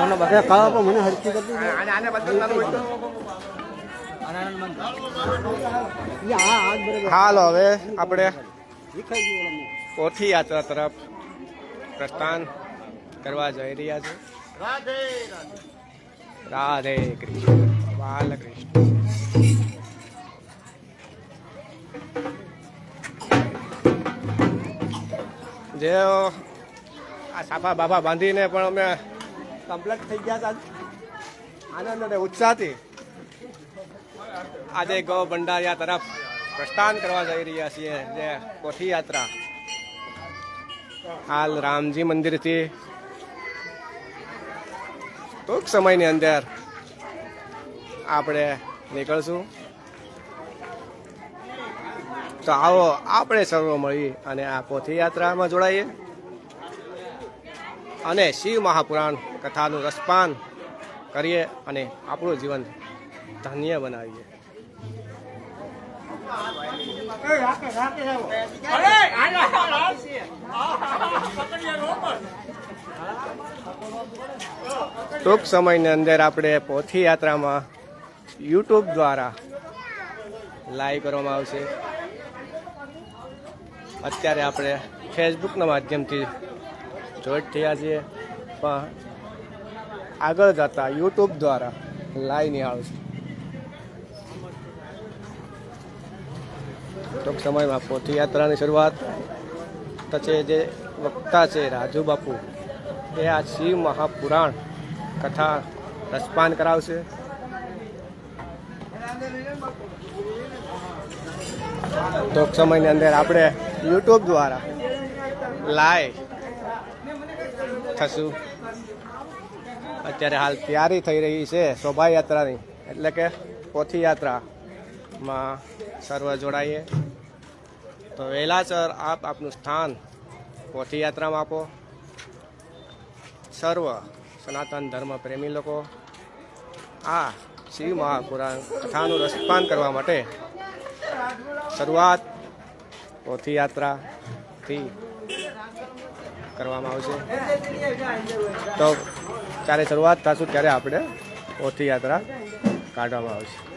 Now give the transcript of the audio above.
મને બધા કાળા પણ મને હરકી કરતી હાલ હવે આપણે પોથી યાત્રા તરફ પ્રસ્થાન કરવા જઈ રહ્યા છે રાધે કૃષ્ણ. બાલકૃષ્ણ. જે આ સાફા બાફા બાંધીને પણ અમે કમ્પ્લેટ થઈ ગયા હતા. આનંદ અને ઉત્સાહથી આજે ગૌ ભંડારિયા તરફ પ્રસ્થાન કરવા જઈ રહ્યા છીએ, જે કોઠી યાત્રા હાલ રામજી મંદિરથી ટૂંક સમયની અંદર આપણે નીકળશું. તો આવો આપણે સર્વ મળી અને આ પોથી યાત્રામાં જોડાઈએ. અને શિવ મહાપુરાણ કથાનું રસપાન કરીએ અને આપણું જીવન ધન્ય બનાવીએ. ટૂંક સમયની અંદર આપણે પોથી યાત્રામાં યુટ્યુબ દ્વારા લાઈવ કરવામાં આવશે. અત્યારે આપણે ફેસબુકના માધ્યમથી જોઈન્ટ થયા છીએ, પણ આગળ જતા યુટ્યુબ દ્વારા લાઈવ નિહાળશે ટૂંક સમયમાં પોથી યાત્રાની શરૂઆત થશે જે વક્તા છે રાજુ બાપુ. એ આ શિવ મહાપુરાણ કથા રસપાન કરાવશે. ટૂંક સમયની અંદર આપણે યુટ્યુબ દ્વારા લાઈવ થશું. અત્યારે હાલ તૈયારી થઈ રહી છે શોભાયાત્રાની. એટલે કે પોથીયાત્રામાં સર્વ જોડાઈએ. તો વહેલાસર આપ આપનું સ્થાન પોથીયાત્રામાં આપો. સર્વ સનાતન ધર્મ પ્રેમી લોકો આ શિવ મહાપુરાણ કથાનું રસપાન કરવા માટે શરૂઆત પોથીયાત્રાથી કરવામાં આવશે. તો ક્યારે શરૂઆત થશું ત્યારે આપણે પોથીયાત્રા કાઢવામાં આવશે.